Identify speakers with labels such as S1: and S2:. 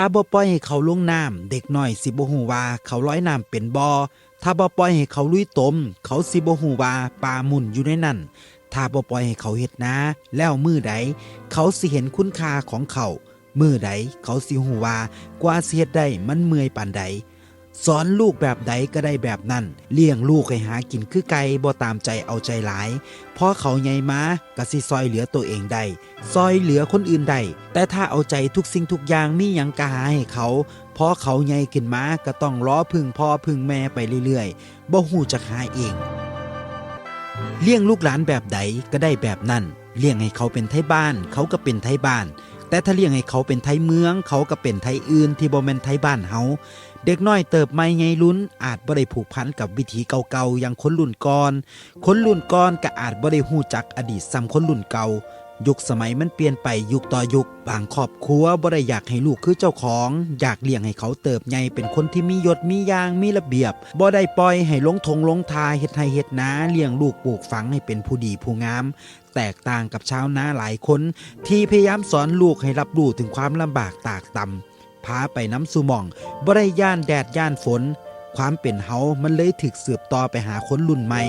S1: ถ้าบ่ปล่อยให้เขาลงน้ำเด็กน้อยสิบ่ฮู้ว่าเขาลอยน้ำเป็นบ่ถ้าบ่ปล่อยให้เขาลุยตม เขาสิบ่ฮู้ว่าปลาหมุนอยู่ในนั้นถ้าบ่ปล่อยให้เขาเฮ็ดนาแล้วมือใด เขาสิเห็นคุณค่าของเขามือใด เขาสิฮู้ว่ากว่าสิเฮ็ดได้มันเมื่อยปานใด สอนลูกแบบใดก็ได้แบบนั้น เลี้ยงลูกให้หากินคือไก่บ่ตามใจเอาใจหลายพอเขาใหญ่มาก็สิซอยเหลือตัวเองได้ซอยเหลือคนอื่นได้แต่ถ้าเอาใจทุกสิ่งทุกอย่างมีหยังกหาให้เขาพอเขาใหญ่ขึ้นมาก็ต้องล้อพึ่งพ่อพึ่งแม่ไปเรื่อยๆบ่ฮู้จักหาเอง เลี้ยงลูกหลานแบบใดก็ได้แบบนั้นเลี้ยงให้เขาเป็นไทบ้าน เขาก็เป็นไทบ้าน แต่ถ้าเลี้ยงให้เขาเป็นไทยเมือง เขาก็เป็นไทยอื่นที่บ่แม่นไทยบ้านเฮาเด็กน้อยเติบใหม่ไงลุ้น อาจบ่ได้ผูกพันกับวิถีเก่าๆอย่างคนรุ่นก่อน คนรุ่นก่อนก็อาจบ่ได้ฮู้จักอดีตซ้ำคนรุ่นเก่า ยุคสมัยมันเปลี่ยนไปยุคต่อยุค บางครอบครัวบ่ได้อยากให้ลูกคือเจ้าของ อยากเลี้ยงให้เขาเติบใหญ่เป็นคนที่มียศมียางมีระเบียบบ่ได้ปล่อยให้ลงทงลงทาเฮ็ดไห้เฮ็ดนาเลี้ยงลูกปลูกฝังให้เป็นผู้ดีผู้งาม แตกต่างกับชาวนาหลายคน ที่พยายามสอนลูกให้รับรู้ถึงความลำบากตากต่ำพาไปน้ำสุมองบ่ได้ย่านแดดย่านฝน ความเป็นเฮามันเลยถึกสืบต่อไปหาคนรุ่นใหม่